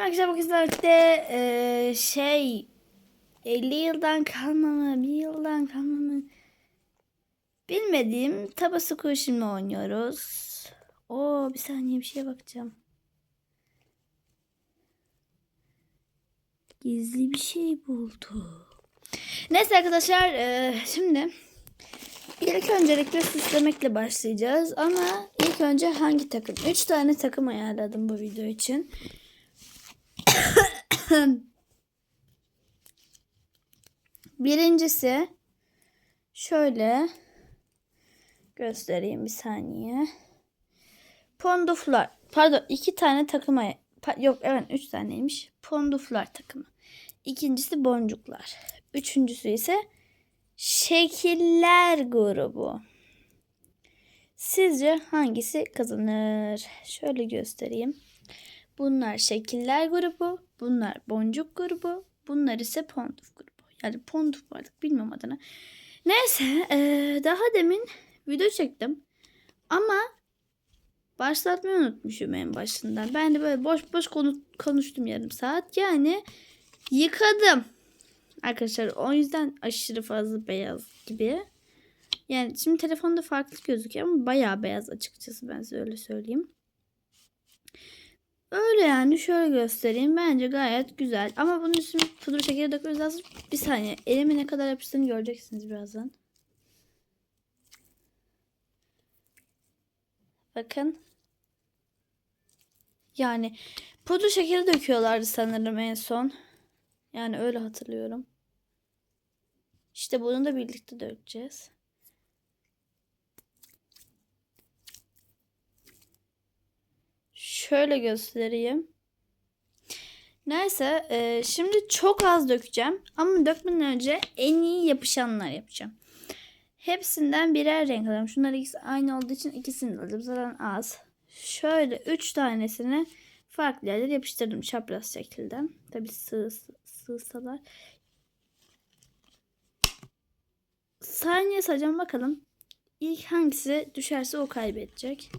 arkadaşlar bugün sizlerle eee, şey 50 yıldan kalma mı, bir yıldan kalma mı bilmediğim Tabasco şimdi oynuyoruz. Oo bir saniye bir şeye bakacağım. Gizli bir şey buldu. Neyse arkadaşlar eee, şimdi ilk öncelikle süslemekle başlayacağız ama ilk önce hangi takım? 3 tane takım ayarladım bu video için. Birincisi şöyle göstereyim bir saniye. Ponduflar. Pardon iki tane takıma yok evet üç taneymiş. Ponduflar takımı. İkincisi boncuklar. Üçüncüsü ise şekiller grubu. Sizce hangisi kazanır? Şöyle göstereyim. Bunlar şekiller grubu, bunlar boncuk grubu, bunlar ise ponduf grubu. Yani ponduf vardık bilmiyorum adını. Neyse eee, daha demin video çektim ama başlatmayı unutmuşum en başından. Ben de böyle boş boş konu, konuştum yarım saat. Yani yıkadım. Arkadaşlar o yüzden aşırı fazla beyaz gibi. Yani şimdi telefonda farklı gözüküyor ama bayağı beyaz açıkçası ben size öyle söyleyeyim. Öyle yani şöyle göstereyim. Bence gayet güzel. Ama bunun üstüne pudra şekeri dökmemiz lazım. Bir saniye. Elime ne kadar yapıştığını göreceksiniz birazdan. Bakın. Yani pudra şekeri döküyorlardı sanırım en son. Yani öyle hatırlıyorum. İşte bunu da birlikte dökeceğiz. Şöyle göstereyim. Neyse e, şimdi çok az dökeceğim. Ama dökmeden önce en iyi yapışanlar yapacağım. Hepsinden birer renk alıyorum. Şunlar ikisi aynı olduğu için ikisini aldım. Zaten az. Şöyle üç tanesini farklı yerlere yapıştırdım çapraz şekilde. Tabi sığ, sığsalar. Saniye sayacağım bakalım. İlk hangisi düşerse o kaybedecek.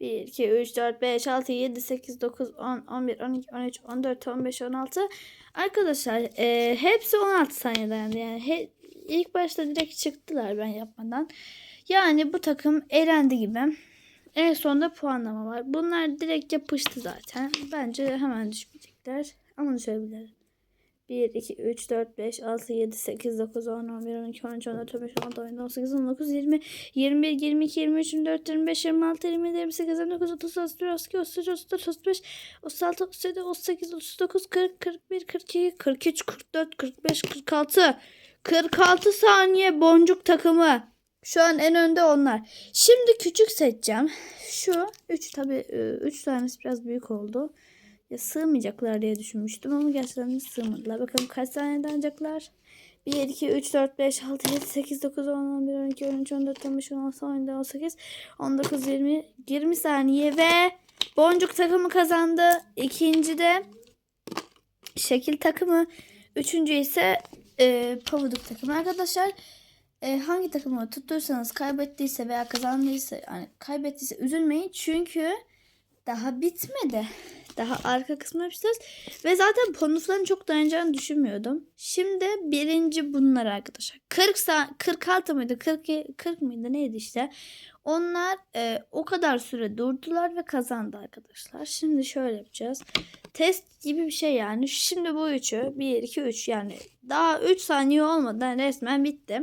1, 2, 3, 4, 5, 6, 7, 8, 9, 10, 11, 12, 13, 14, 15, 16. Arkadaşlar e, hepsi 16 saniye dayandı. Yani he, ilk başta direkt çıktılar ben yapmadan. Yani bu takım elendi gibi. En sonunda puanlama var. Bunlar direkt yapıştı zaten. Bence hemen düşmeyecekler. Ama düşebilirler. 1, 2, 3, 4, 5, 6, 7, 8, 9, 10, 11, 12, 13, 14, 15, 16, 17, 18, 19, 20, 21, 22, 23, 24, 25, 26, 27, 28, 29, 30, 31, 32, 33, 34, 35, 36, 37, 38, 39, 40, 41, 42, 43, 44, 45, 46. 46 saniye boncuk takımı. Şu an en önde onlar. Şimdi küçük seçeceğim. Şu 3 tabi 3 tanesi biraz büyük oldu. Ya sığmayacaklar diye düşünmüştüm ama gerçekten de sığmadılar. Bakalım kaç saniye dayanacaklar. 1, 2, 3, 4, 5, 6, 7, 8, 9, 10, 11, 12, 13, 14, 15, 16, 17, 18, 19, 20, 20 saniye ve boncuk takımı kazandı. İkinci de şekil takımı. Üçüncü ise e, pavuduk takımı. Arkadaşlar e, hangi takımı tuttuysanız kaybettiyse veya kazandıysa yani kaybettiyse üzülmeyin. Çünkü daha bitmedi. Daha arka kısmı yapacağız. Ve zaten pondufların çok dayanacağını düşünmüyordum. Şimdi birinci bunlar arkadaşlar. 40 sa 46 mıydı? 40, 40 mıydı? Neydi işte? Onlar e, o kadar süre durdular ve kazandı arkadaşlar. Şimdi şöyle yapacağız. Test gibi bir şey yani. Şimdi bu üçü 1, 2, 3 yani daha 3 saniye olmadan resmen bitti.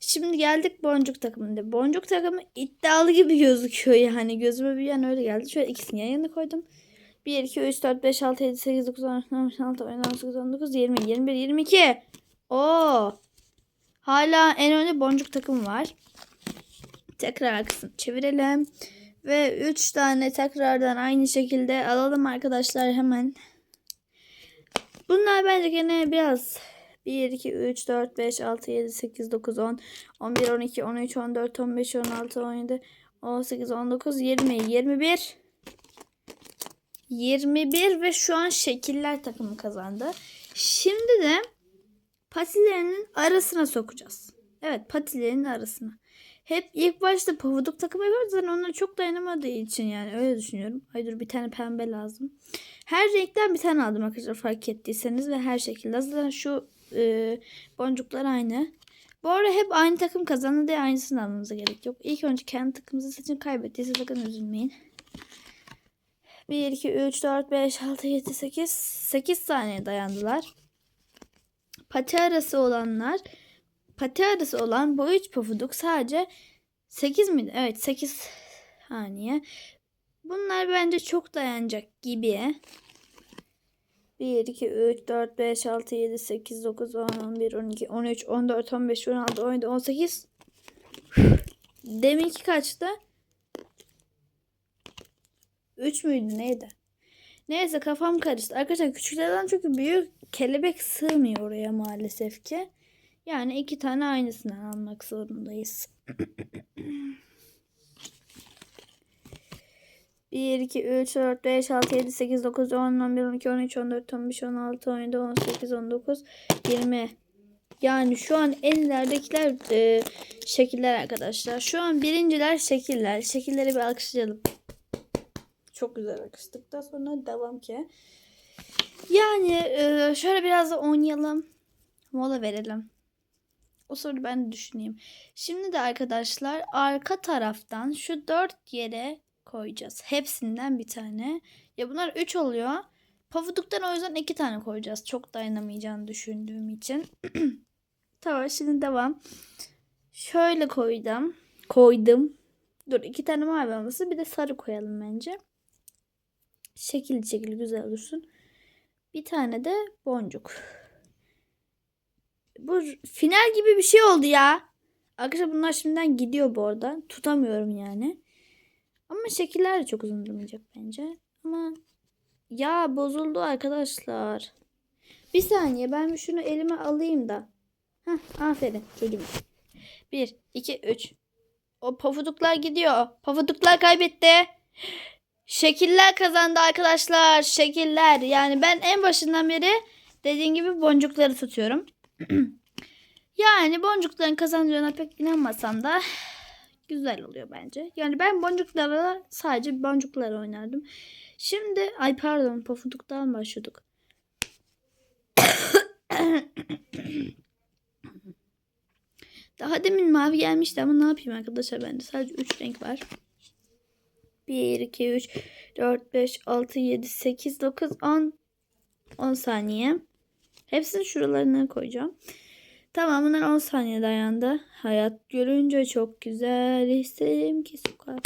Şimdi geldik boncuk takımında. Boncuk takımı iddialı gibi gözüküyor yani. Gözüme bir an öyle geldi. Şöyle ikisini yan yana koydum. 1, 2, 3, 4, 5, 6, 7, 8, 9, 10, 11, 16, 17, 18, 19, 20, 21, 22. Oo. Hala en önde boncuk takımı var. Tekrar arkasını çevirelim. Ve 3 tane tekrardan aynı şekilde alalım arkadaşlar hemen. Bunlar bence gene biraz 1, 2, 3, 4, 5, 6, 7, 8, 9, 10, 11, 12, 13, 14, 15, 16, 17, 18, 19, 20, 21. 21 ve şu an şekiller takımı kazandı. Şimdi de patilerinin arasına sokacağız. Evet patilerinin arasına. hep ilk başta pavuduk takım yapıyoruz. Zaten onlar çok dayanamadığı için yani öyle düşünüyorum. Ay dur bir tane pembe lazım. Her renkten bir tane aldım arkadaşlar fark ettiyseniz ve her şekilde. Zaten şu e, boncuklar aynı. Bu arada hep aynı takım kazandı diye aynısını almamıza gerek yok. İlk önce kendi takımınızı seçin kaybettiyse sakın üzülmeyin. 1, 2, 3, 4, 5, 6, 7, 8. 8 saniye dayandılar. Pati arası olanlar pati arası olan bu üç pofuduk sadece 8 miydi? Evet 8 saniye. Bunlar bence çok dayanacak gibi. 1, 2, 3, 4, 5, 6, 7, 8, 9, 10, 11, 12, 13, 14, 15, 16, 17, 18. Deminki kaçtı? 3 müydü neydi? Neyse kafam karıştı. Arkadaşlar küçüklerden çünkü büyük kelebek sığmıyor oraya maalesef ki. Yani iki tane aynısından almak zorundayız. 1, 2, 3, 4, 5, 6, 7, 8, 9, 10, 11, 12, 13, 14, 15, 16, 17, 18, 19, 20. Yani şu an en ileridekiler e, şekiller arkadaşlar. Şu an birinciler şekiller. Şekilleri bir alkışlayalım. Çok güzel alkışladıktan sonra devam ki. Yani e, şöyle biraz da oynayalım. Mola verelim. O soruyu ben de düşüneyim. Şimdi de arkadaşlar arka taraftan şu dört yere koyacağız. Hepsinden bir tane. Ya bunlar üç oluyor. Pafuduktan o yüzden iki tane koyacağız. Çok dayanamayacağını düşündüğüm için. tamam şimdi devam. Şöyle koydum. Koydum. Dur iki tane mavi olması bir de sarı koyalım bence. Şekil şekil güzel olursun. Bir tane de boncuk. Bu final gibi bir şey oldu ya. Arkadaşlar bunlar şimdiden gidiyor bu arada. Tutamıyorum yani. Ama şekiller de çok uzun durmayacak bence. Ama ya bozuldu arkadaşlar. Bir saniye ben şunu elime alayım da. Heh, aferin çocuğum. 1, 2, 3. O pafuduklar gidiyor. Pafuduklar kaybetti. Şekiller kazandı arkadaşlar. Şekiller. Yani ben en başından beri dediğim gibi boncukları tutuyorum. yani boncukların kazanacağına pek inanmasam da güzel oluyor bence. Yani ben boncuklarla sadece boncuklarla oynardım. Şimdi ay pardon pofuduktan başladık. Daha demin mavi gelmişti ama ne yapayım arkadaşlar bende sadece 3 renk var. 1, 2, 3, 4, 5, 6, 7, 8, 9, 10. 10 saniye. Hepsini şuralarına koyacağım. Tamam bunlar 10 saniye dayandı. Hayat görünce çok güzel. İsterim ki sokak.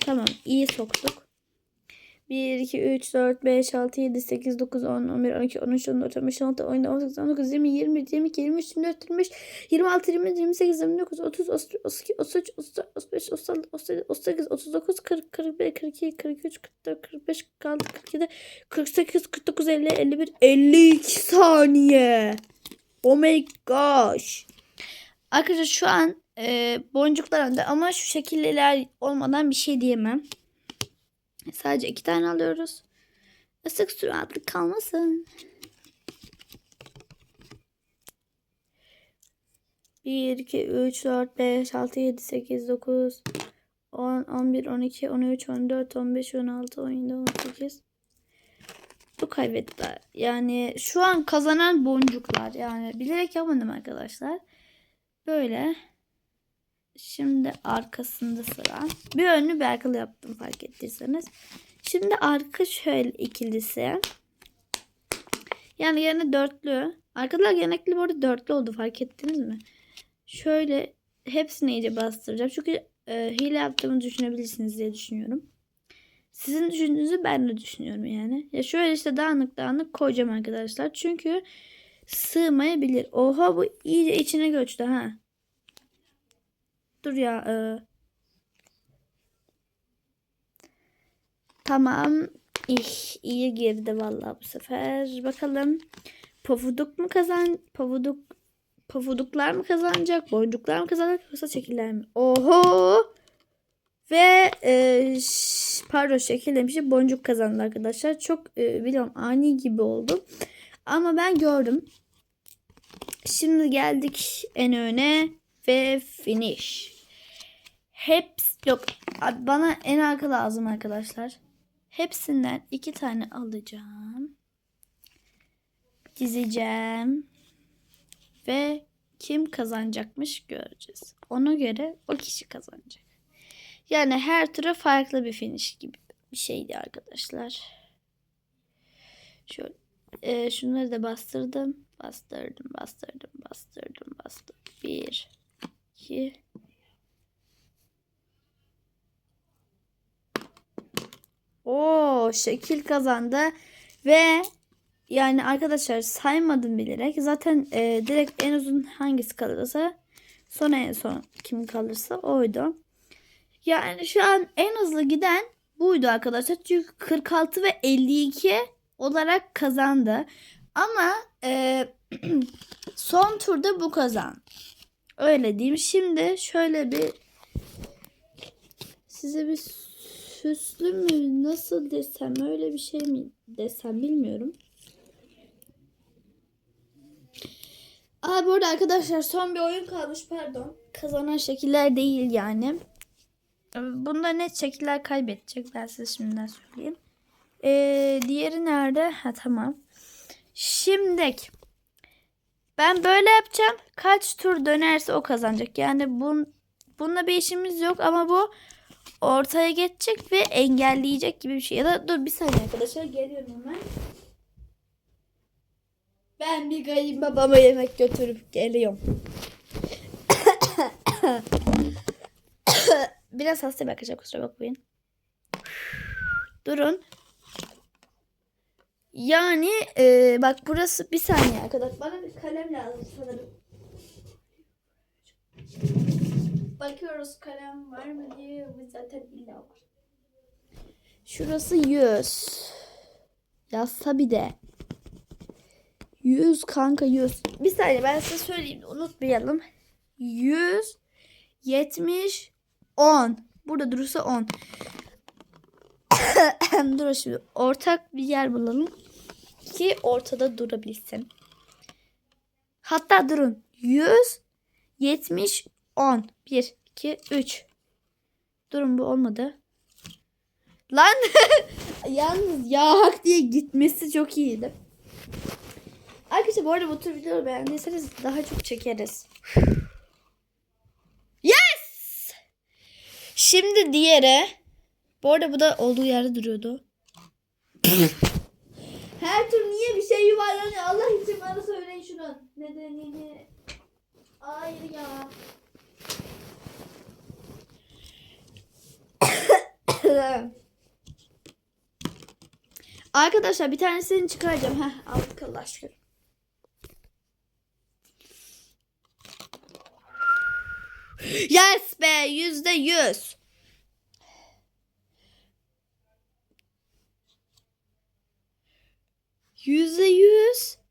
Tamam iyi soktuk. 1, 2, 3, 4, 5, 6, 7, 8, 9, 10, 11, 12, 13, 14, 15, 16, 17, 18, 19, 20, 21, 22, 23, 24, 25, 26, 27, 28, 29, 30, 32, 33, 34, 35, 36, 37, 38, 39, 40, 41, 42, 43, 44, 45, 46, 47, 48, 49, 50, 51, 52 saniye. Oh my gosh. Arkadaşlar şu an e, boncuklar önde ama şu şekiller olmadan bir şey diyemem. Sadece iki tane alıyoruz. Isık suratlı kalmasın. 1, 2, 3, 4, 5, 6, 7, 8, 9, 10, 11, 12, 13, 14, 15, 16, 17, 18. Bu kaybettiler. Yani şu an kazanan boncuklar. Yani bilerek yapmadım arkadaşlar. Böyle. Şimdi arkasında sıra. Bir önlü bir arkalı yaptım fark ettiyseniz. Şimdi arka şöyle ikilisi. Yani yerine dörtlü. Arkalar genellikle bu arada dörtlü oldu fark ettiniz mi? Şöyle hepsini iyice bastıracağım. Çünkü e, hile yaptığımı düşünebilirsiniz diye düşünüyorum. Sizin düşündüğünüzü ben de düşünüyorum yani. Ya şöyle işte dağınık dağınık koyacağım arkadaşlar. Çünkü sığmayabilir. Oha bu iyice içine göçtü ha. Dur ya. E... Tamam. İh, iyi girdi vallahi bu sefer. Bakalım. Pofuduk mu kazan? Pofuduk Pofuduklar mı kazanacak? Boncuklar mı kazanacak? Yoksa şekiller mi? Oho! Ve e, pardon şekil demişim. Boncuk kazandı arkadaşlar. Çok e, biliyorum ani gibi oldu. Ama ben gördüm. Şimdi geldik en öne. ve finish. Hepsi yok. Bana en arka lazım arkadaşlar. Hepsinden iki tane alacağım. Dizeceğim. Ve kim kazanacakmış göreceğiz. Ona göre o kişi kazanacak. Yani her tura farklı bir finish gibi bir şeydi arkadaşlar. Şöyle e, şunları da bastırdım. Bastırdım, bastırdım, bastırdım, bastırdım. Bir, iki. Oo, şekil kazandı ve yani arkadaşlar saymadım bilerek. Zaten e, direkt en uzun hangisi kalırsa sonra en son kim kalırsa oydu. Yani şu an en hızlı giden buydu arkadaşlar. Çünkü 46 ve 52 olarak kazandı. Ama e, son turda bu kazan. Öyle diyeyim. Şimdi şöyle bir size bir süslü mü nasıl desem öyle bir şey mi desem bilmiyorum. Aa bu arada arkadaşlar son bir oyun kalmış pardon. Kazanan şekiller değil yani. Bunda net şekiller kaybedecek. Ben size şimdiden söyleyeyim. Ee, diğeri nerede? Ha tamam. Şimdi ben böyle yapacağım. Kaç tur dönerse o kazanacak. Yani bun, bununla bir işimiz yok ama bu ortaya geçecek ve engelleyecek gibi bir şey. Ya da dur bir saniye arkadaşlar geliyorum hemen. Ben bir kayınbabama yemek götürüp geliyorum. Biraz hasta bakacak kusura bakmayın. Durun. Yani e, bak burası bir saniye arkadaşlar. Bana bir kalem lazım sanırım. Bakıyoruz kalem var mı diye. Zaten illa var. Şurası 100. Yazsa bir de. 100 kanka 100. Bir saniye ben size söyleyeyim unutmayalım. 100 70 10. Burada durursa 10. Dur şimdi ortak bir yer bulalım ki ortada durabilsin. Hatta durun. 100 70 10 1 2 3 Durun bu olmadı. Lan yalnız ya hak diye gitmesi çok iyiydi. Arkadaşlar bu arada bu tür videoları beğendiyseniz daha çok çekeriz. Yes! Şimdi diğeri. Bu arada bu da olduğu yerde duruyordu. Her tur niye bir şey yuvarlanıyor? Allah için bana söyleyin şunun nedenini. Hayır ya. Arkadaşlar bir tanesini çıkaracağım. Heh, aldık Allah şükür. Yes be yüzde yüz. Yüzde yüz.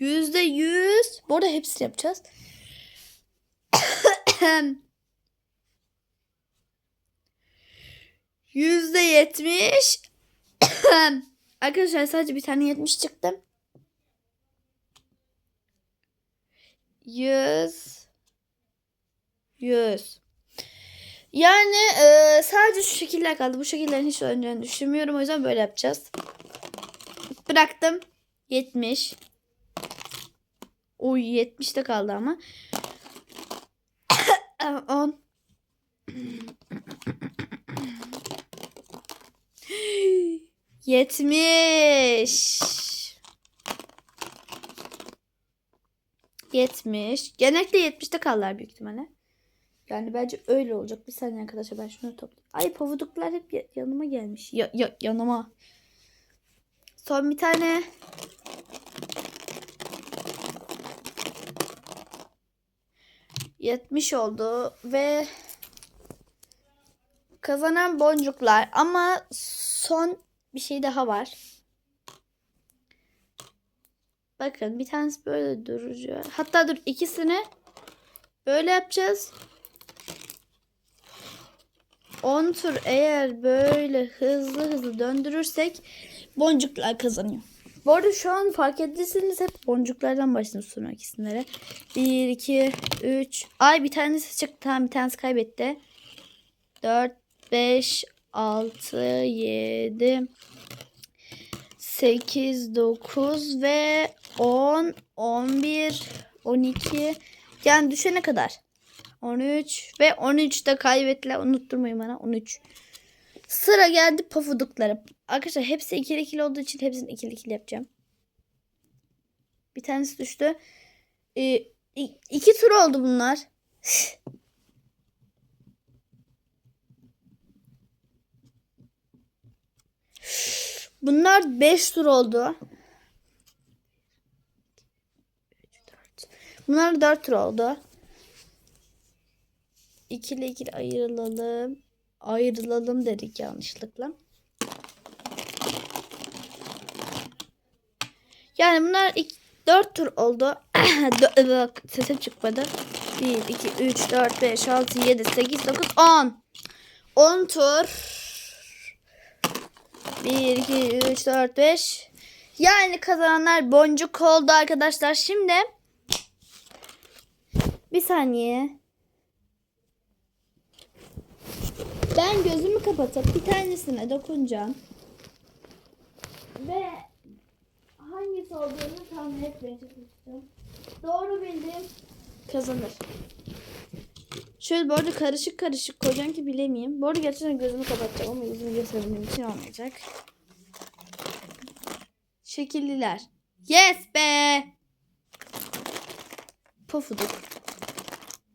Yüzde yüz. Bu arada hepsini yapacağız. Yüzde yetmiş. Arkadaşlar sadece bir tane yetmiş çıktı. Yüz. Yüz. Yani e, sadece şu şekiller kaldı. Bu şekillerin hiç öleceğini düşünmüyorum. O yüzden böyle yapacağız. Bıraktım. 70. Oy 70 de kaldı ama. 10. Yetmiş. Yetmiş. Genellikle yetmişte kalırlar büyük ihtimalle. Yani bence öyle olacak. Bir saniye arkadaşlar ben şunu toplayayım. Ay pavuduklar hep ya- yanıma gelmiş. Ya, ya, yanıma. Son bir tane. Yetmiş oldu ve kazanan boncuklar ama son bir şey daha var. Bakın bir tanesi böyle duruyor. Hatta dur ikisini böyle yapacağız. 10 tur eğer böyle hızlı hızlı döndürürsek boncuklar kazanıyor. Bu arada şu an fark ettiyseniz hep boncuklardan başladım sunmak isimlere. 1, 2, 3. Ay bir tanesi çıktı. Tamam bir tanesi kaybetti. 4, 5, 6, 7, 8, 9 ve 10, 11, 12. Yani düşene kadar. 13 ve 13 de kaybettiler. Unutturmayın bana. 13. Sıra geldi pofuduklara. Arkadaşlar hepsi ikili ikili olduğu için hepsini ikili ikili yapacağım. Bir tanesi düştü. Ee, iki tur oldu bunlar. Bunlar 5 tur oldu. Bunlar 4 tur oldu. İkili ikili ayrılalım. Ayrılalım dedik yanlışlıkla. Yani bunlar 4 tur oldu. Bak sesim çıkmadı. 1, 2, 3, 4, 5, 6, 7, 8, 9, 10. 10 tur. 1, 2, 3, 4, 5. Yani kazananlar boncuk oldu arkadaşlar. Şimdi bir saniye. Ben gözümü kapatıp bir tanesine dokunacağım. Ve hangisi olduğunu tahmin etmeye çalışacağım. Doğru bildiğim kazanır. Şöyle bu arada karışık karışık koyacağım ki bilemeyeyim. Bu arada gerçekten gözümü kapatacağım ama yüzümü gösterdiğim için olmayacak. Şekilliler. Yes be! Pofuduk.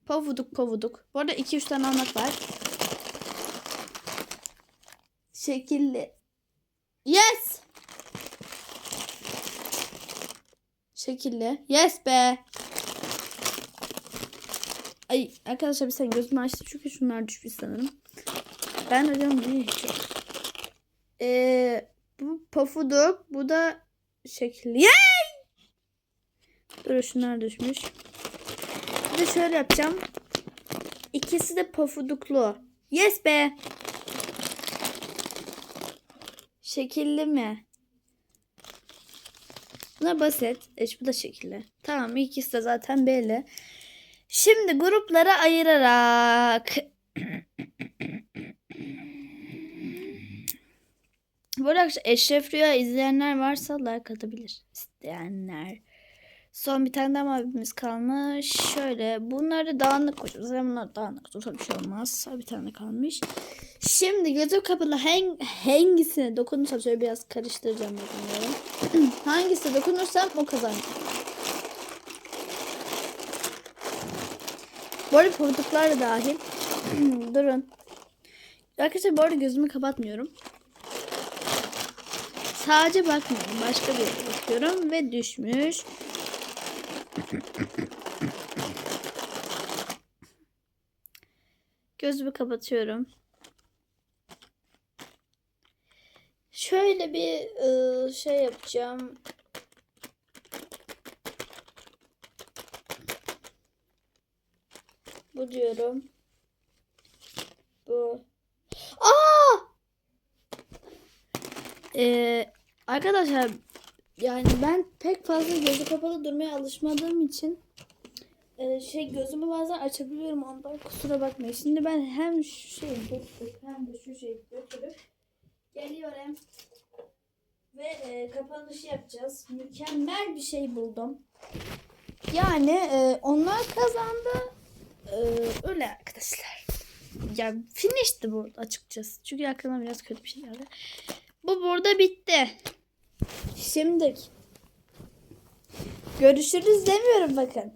Pofuduk pofuduk. Bu arada 2-3 tane almak var. Şekilli. Yes! Şekilli. Yes be! Ay arkadaşlar bir sen gözümü açtım çünkü şunlar düşmüş sanırım. Ben bu ne hiç. Ee, bu pofuduk. Bu da şekilli. Yay! Dur şunlar düşmüş. Bir de şöyle yapacağım. İkisi de pofuduklu. Yes be! Şekilli mi? Buna basit. Eş bu da şekilli. Tamam ikisi de zaten belli. Şimdi gruplara ayırarak. Bu arada Eşref Rüya izleyenler varsa like atabilir. İsteyenler. Son bir tane daha mavimiz kalmış. Şöyle bunları dağınık koyacağız. Zaten bunlar dağınık. Dursa bir şey olmaz. Bir tane kalmış. Şimdi gözüm kapalı hang, hangisine dokunursam şöyle biraz karıştıracağım. Bakın Hangisine dokunursam o kazanacak. Bu arada pofuduklar da dahil. Durun. Arkadaşlar bu arada gözümü kapatmıyorum. Sadece bakmıyorum. Başka bir yere bakıyorum ve düşmüş. Gözümü kapatıyorum. Şöyle bir ıı, şey yapacağım. Bu diyorum. Bu. Aa! Ee, arkadaşlar yani ben pek fazla gözü kapalı durmaya alışmadığım için e, şey gözümü bazen açabiliyorum ondan kusura bakmayın. Şimdi ben hem şu şeyi döküp hem de şu şeyi döküp geliyorum ve e, kapanışı yapacağız. Mükemmel bir şey buldum. Yani e, onlar kazandı. E, öyle arkadaşlar. Ya finishti bu açıkçası. Çünkü aklıma biraz kötü bir şey geldi. Bu burada bitti. Şimdi görüşürüz demiyorum bakın.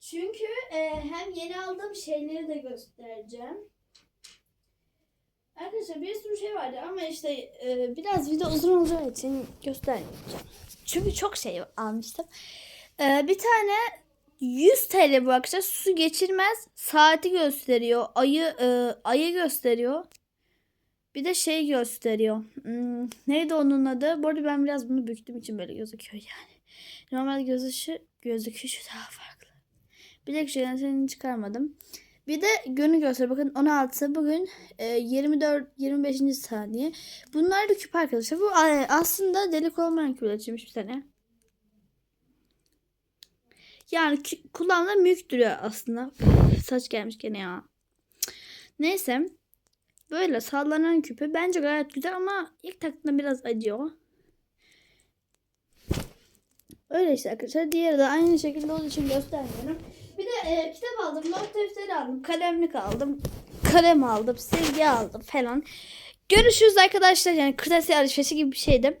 Çünkü e, hem yeni aldığım şeyleri de göstereceğim. Arkadaşlar bir sürü şey vardı ama işte e, biraz video uzun olacağı için göstermeyeceğim. Çünkü çok şey almıştım. E, bir tane 100 TL bu arkadaşlar. Su geçirmez. Saati gösteriyor. Ayı e, ayı gösteriyor. Bir de şey gösteriyor. Hmm, neydi onun adı? Bu arada ben biraz bunu büktüğüm için böyle gözüküyor yani. Normal gözüküşü, gözüküşü daha farklı. Bir de jeneratörünü çıkarmadım. Bir de günü göster. Bakın 16 bugün e, 24 25. saniye. Bunlar da küp arkadaşlar. Bu e, aslında delik olmayan küp açılmış bir tane. Yani kulağımda büyük duruyor aslında. Saç gelmiş gene ya. Neyse. Böyle sallanan küpü bence gayet güzel ama ilk taktığımda biraz acıyor. Öyle işte arkadaşlar. Diğeri de aynı şekilde olduğu için göstermiyorum. Bir de e, kitap aldım, not defteri aldım, kalemlik aldım, kalem aldım, silgi aldım falan. Görüşürüz arkadaşlar. Yani kırtasiye alışverişi gibi bir şeydi.